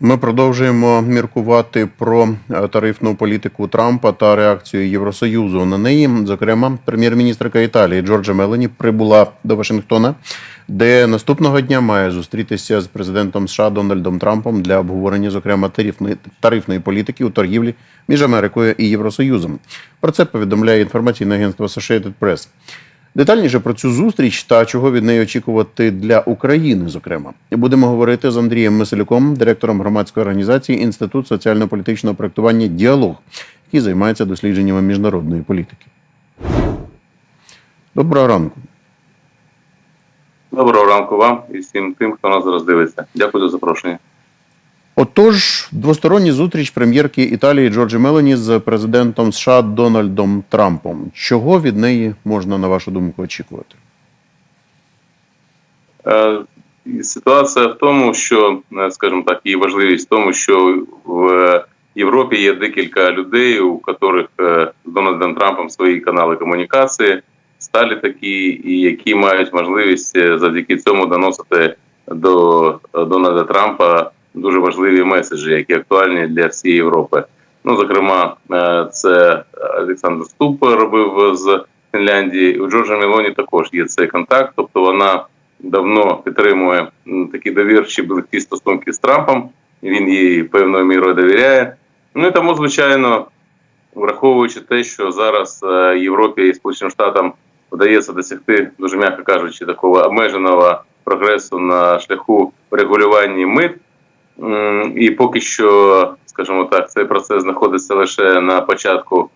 Ми продовжуємо міркувати про е, тарифну політику Трампа та реакцію Євросоюзу на неї. Зокрема, прем'єр-міністрка Італії Джорджа Мелані прибула до Вашингтона, де наступного дня має зустрітися з президентом США Дональдом Трампом для обговорення, зокрема, тарифної тарифної політики у торгівлі між Америкою і Євросоюзом. Про це повідомляє інформаційне агентство Associated Press. Детальніше про цю зустріч та чого від неї очікувати для України, зокрема, будемо говорити з Андрієм Миселюком, директором громадської організації Інститут соціально-політичного проектування Діалог, який займається дослідженнями міжнародної політики. Доброго ранку. Доброго ранку вам і всім тим, хто нас зараз дивиться. Дякую за запрошення. Отож, двостороння зустріч прем'єрки Італії Джорджі Мелані з президентом США Дональдом Трампом. Чого від неї можна, на вашу думку, очікувати? Е, Ситуація в тому, що, е, скажімо так, її важливість в тому, що в Європі є декілька людей, у яких е, з Дональдом Трампом свої канали комунікації, сталі такі, і які мають можливість завдяки цьому доносити до Дональда Трампа дуже важливі меседжі, які актуальні для всієї Європи. Ну, зокрема, е, це Олександр Ступ робив з Фінляндії. У Джорджа Мелоні також є цей контакт, тобто вона давно підтримує такі довірчі близькі стосунки з Трампом. Він їй певною мірою довіряє. Ну і тому, звичайно, враховуючи те, що зараз е, Європі і Сполученим Штатам вдається досягти, дуже м'яко кажучи, такого обмеженого прогресу на шляху регулювання мит. І поки що, скажімо так, цей процес знаходиться лише на початку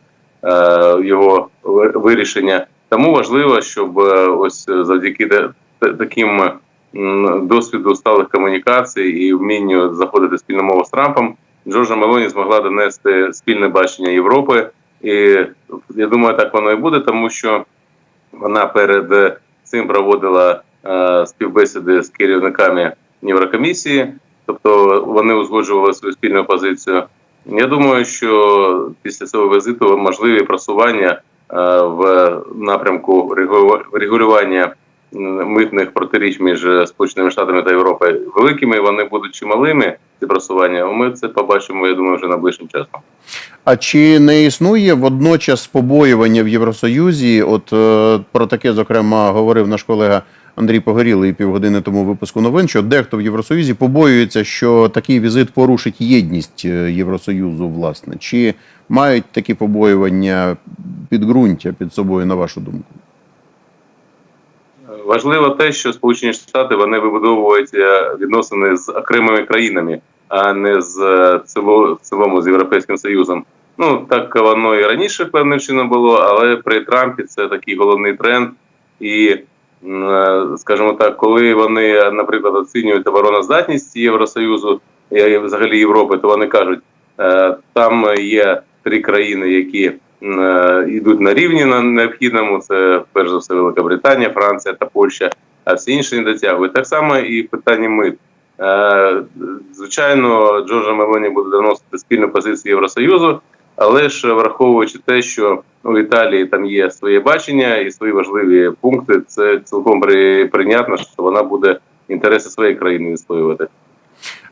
е, його вирішення. Тому важливо, щоб е, ось завдяки таким досвіду сталих комунікацій і вмінню заходити спільну мову з Трампом, Джорджа Мелоні змогла донести спільне бачення Європи. І я думаю, так воно і буде, тому що вона перед цим проводила е, співбесіди з керівниками Єврокомісії, тобто вони узгоджували свою спільну позицію. Я думаю, що після цього візиту можливі просування е, в напрямку регулювання митних протиріч між Сполученими Штатами та Європою великими. Вони будуть чи малими ці просування. Ми це побачимо. Я думаю, вже найближчим часом. А чи не існує водночас побоювання в Євросоюзі? От е, про таке, зокрема, говорив наш колега Андрій Погорілий півгодини тому випуску новин, що дехто в Євросоюзі побоюється, що такий візит порушить єдність е, Євросоюзу, власне. Чи мають такі побоювання підґрунтя під собою, на вашу думку? Важливо те, що Сполучені Штати вони вибудовують е, відносини з окремими країнами, а не з е, цілому з Європейським Союзом. Ну так воно і раніше певним чином було, але при Трампі це такий головний тренд. І, скажімо так, коли вони, наприклад, оцінюють обороноздатність Євросоюзу і взагалі Європи, то вони кажуть, е, там є три країни, які е, йдуть на рівні на необхідному. Це перш за все Велика Британія, Франція та Польща, а всі інші не дотягують. Так само і в питанні мит. Е, Звичайно, Джорджа Мелоні буде доносити спільну позицію Євросоюзу, але ж враховуючи те, що у Італії там є своє бачення і свої важливі пункти, це цілком при- прийнятно, що вона буде інтереси своєї країни відстоювати.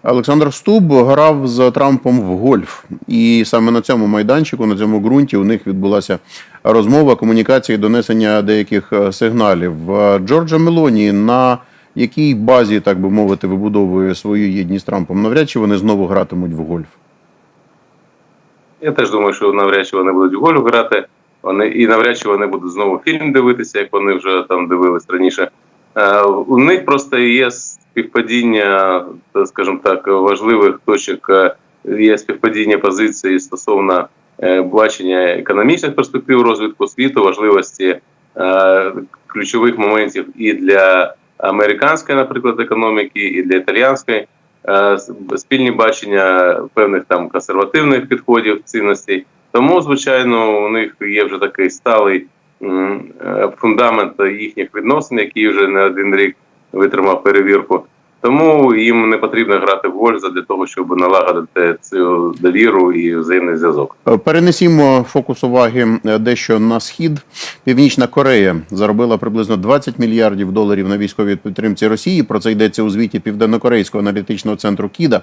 Олександр Стуб грав з Трампом в гольф, і саме на цьому майданчику, на цьому ґрунті, у них відбулася розмова, комунікація, і донесення деяких е, сигналів. Е, Джорджа Мелоні на якій базі, так би мовити, вибудовує свою єдність з Трампом? Навряд чи вони знову гратимуть в гольф. Я теж думаю, що навряд чи вони будуть в гольф грати. Вони і навряд чи вони будуть знову фільм дивитися, як вони вже там дивились раніше. Е, у них просто є співпадіння, скажімо так, важливих точок. е, Є співпадіння позиції стосовно е, бачення економічних перспектив розвитку світу, важливості е, ключових моментів і для американської, наприклад, економіки, і для італіянської. Е, спільні бачення певних там консервативних підходів цінностей. Тому, звичайно, у них є вже такий сталий е, фундамент їхніх відносин, який вже не один рік витримав перевірку. Тому їм не потрібно грати в Вольза для того, щоб налагодити цю довіру і взаємний зв'язок. Е, Перенесімо фокус уваги е, дещо на схід. Північна Корея заробила приблизно 20 мільярдів доларів на військовій підтримці Росії. Про це йдеться у звіті Південно-Корейського аналітичного центру Кіда.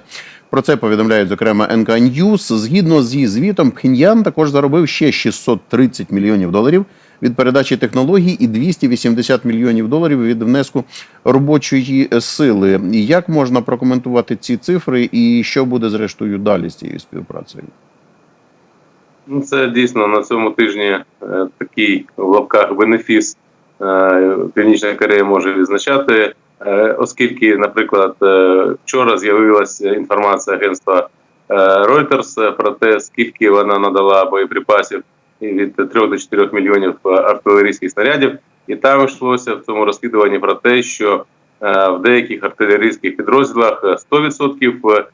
Про це повідомляють зокрема НК Ньюс. Згідно зі звітом, Пхеньян також заробив ще 630 мільйонів доларів від передачі технологій і 280 мільйонів доларів від внеску робочої сили. Як можна прокоментувати ці цифри, і що буде зрештою далі з цією співпрацею? Ну, це дійсно на цьому тижні е, такий в лапках бенефіс е, Північна Корея може відзначати, е, оскільки, наприклад, вчора з'явилася інформація агентства Reuters про те, скільки вона надала боєприпасів від 3 до 4 мільйонів е, артилерійських снарядів, і там йшлося в цьому розслідуванні про те, що е, в деяких артилерійських підрозділах е, 100%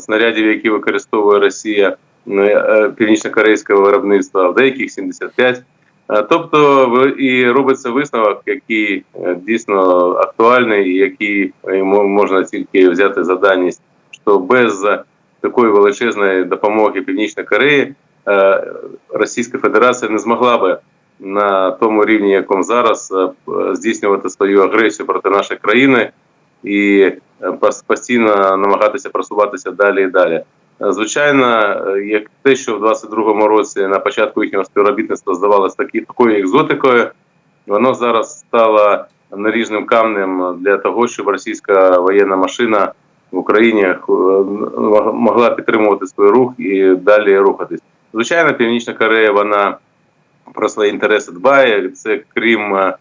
снарядів, які використовує Росія, е, північно-корейського виробництва, в деяких 75. Е, Тобто в- і робиться висновок, який е, дійсно актуальний, і який е, можна тільки взяти за даність, що без е, такої величезної допомоги Північної Кореї е, Російська Федерація не змогла би на тому рівні, якому зараз, е, здійснювати свою агресію проти нашої країни і е, постійно намагатися просуватися далі і далі. Е, Звичайно, е, як те, що в 22-му році на початку їхнього співробітництва здавалося такі такою екзотикою, воно зараз стало наріжним камнем для того, щоб російська воєнна машина в Україні е, могла підтримувати свій рух і далі рухатись. Звичайно, Північна Корея вона про свої інтереси дбає. Це крім е,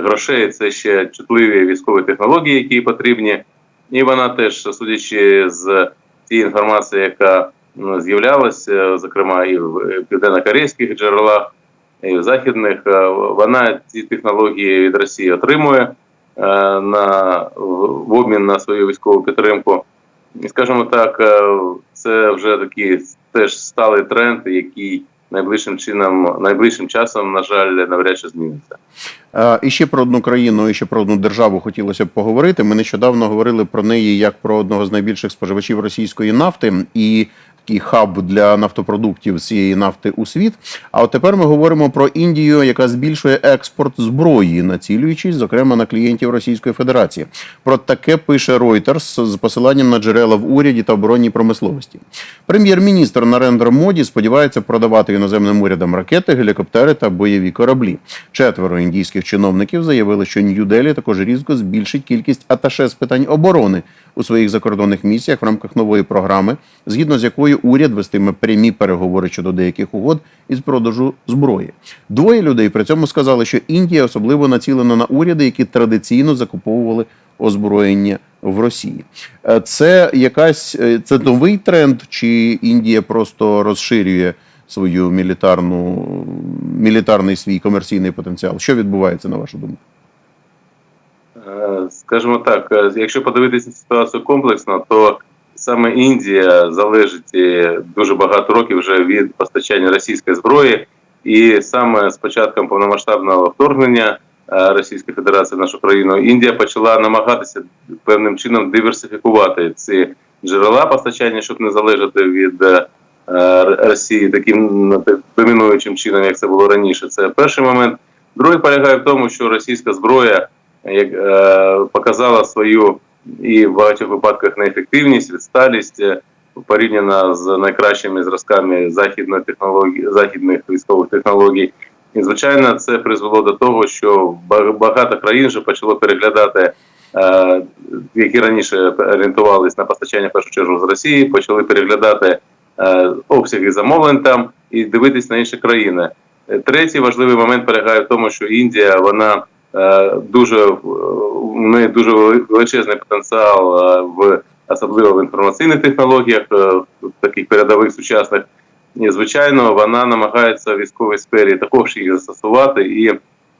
грошей, це ще чутливі військові технології, які потрібні. І вона теж, судячи з тієї інформації, яка ну, з'являлася, зокрема і в південно-корейських джерелах, і в західних, е, вона ці технології від Росії отримує е, на в обмін на свою військову підтримку. І скажімо так, е, це вже такий теж сталий тренд, який найближчим чином, найближчим часом, на жаль, навряд чи зміниться. Е, І ще про одну країну, і ще про одну державу хотілося б поговорити. Ми нещодавно говорили про неї як про одного з найбільших споживачів російської нафти і такий хаб для нафтопродуктів цієї нафти у світ. А от тепер ми говоримо про Індію, яка збільшує експорт зброї, націлюючись, зокрема, на клієнтів Російської Федерації. Про таке пише Reuters з посиланням на джерела в уряді та оборонній промисловості. Прем'єр-міністр Нарендра Моді сподівається продавати іноземним урядам ракети, гелікоптери та бойові кораблі. Четверо індійських чиновників заявили, що Нью-Делі також різко збільшить кількість аташе з питань оборони у своїх закордонних місіях в рамках нової програми, згідно з якою уряд вестиме прямі переговори щодо деяких угод із продажу зброї. Двоє людей при цьому сказали, що Індія особливо націлена на уряди, які традиційно закуповували озброєння в Росії. Е, Це якась е, це новий тренд, чи Індія просто розширює свою мілітарну мілітарний свій комерційний потенціал? Що відбувається на вашу думку? Е, Скажімо так, е, якщо подивитися ситуацію комплексно, то саме Індія залежить е, дуже багато років вже від постачання російської зброї, і саме з початком повномасштабного вторгнення Російської Федерації в нашу країну Індія почала намагатися певним чином диверсифікувати ці джерела постачання, щоб не залежати від Росії таким ну, домінуючим чином, як це було раніше. Це перший момент. Другий полягає в тому, що російська зброя показала свою і в багатьох випадках неефективність, відсталість е, порівняно з найкращими зразками західної технології, західних військових технологій. І звичайно, це призвело до того, що ба- багато країн вже почало переглядати, е, які раніше орієнтувалися на постачання в першу чергу з Росії, почали переглядати е, обсяги замовлень там і дивитись на інші країни. Е, Третій важливий момент полягає в тому, що Індія вона е, дуже в- у неї дуже величезний потенціал е, в особливо в інформаційних технологіях, е, в таких передових сучасних. І звичайно, вона намагається в військовій сфері також її застосувати і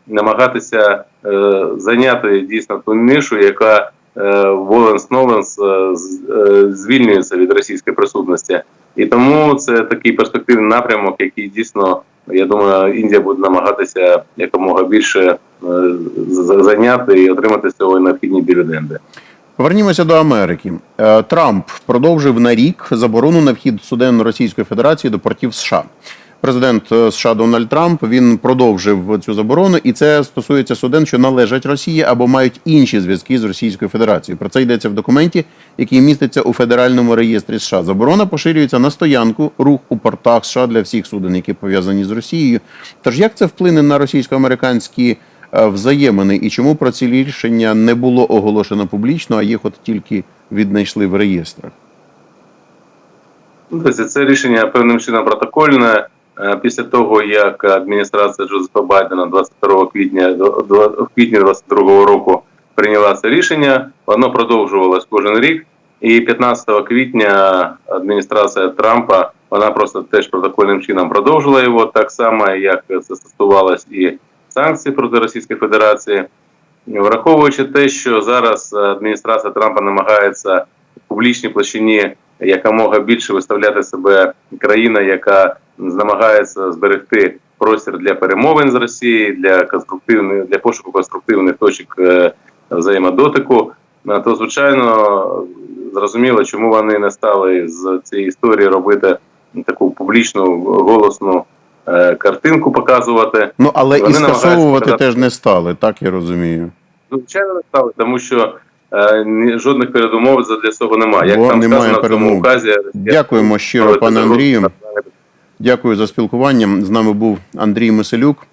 намагатися е, зайняти дійсно ту нишу, яка е, воленс новенс е, е, звільнюється від російської присутності. І тому це такий перспективний напрямок, який дійсно, я думаю, Індія буде намагатися якомога більше е, зайняти і отримати з цього необхідні дивіденди. Повернімося до Америки. Е, Трамп продовжив на рік заборону на вхід суден Російської Федерації до портів США. Президент е, США Дональд Трамп він продовжив цю заборону, і це стосується суден, що належать Росії або мають інші зв'язки з Російською Федерацією. Про це йдеться в документі, який міститься у федеральному реєстрі США. Заборона поширюється на стоянку, рух у портах США для всіх суден, які пов'язані з Росією. Тож як це вплине на російсько-американські е, взаємини, і чому про ці рішення не було оголошено публічно, а їх от тільки віднайшли в реєстрах? Це рішення певним чином протокольне. Е, Після того, як адміністрація Джозефа Байдена 22 квітня в квітні 22 року прийняла це рішення, воно продовжувалось кожен рік. І 15 квітня адміністрація Трампа вона просто теж протокольним чином продовжила його, так само як це стосувалось і санкцій проти Російської Федерації. Враховуючи те, що зараз адміністрація Трампа намагається в публічній площині якомога більше виставляти себе країна, яка намагається зберегти простір для перемовин з Росією, для конструктивних для пошуку конструктивних точок е, взаємодотику, е, то звичайно зрозуміло, чому вони не стали з цієї історії робити таку публічну голосну е, картинку показувати. Ну але Вони і скасовувати сказати- теж не стали, так я розумію. Звичайно, не стали, тому що е, жодних передумов для цього немає. Як Бо там немає сказано в перемов. указі, Дякуємо щиро, пане Андрію. Дякую за спілкування. З нами був Андрій Миселюк.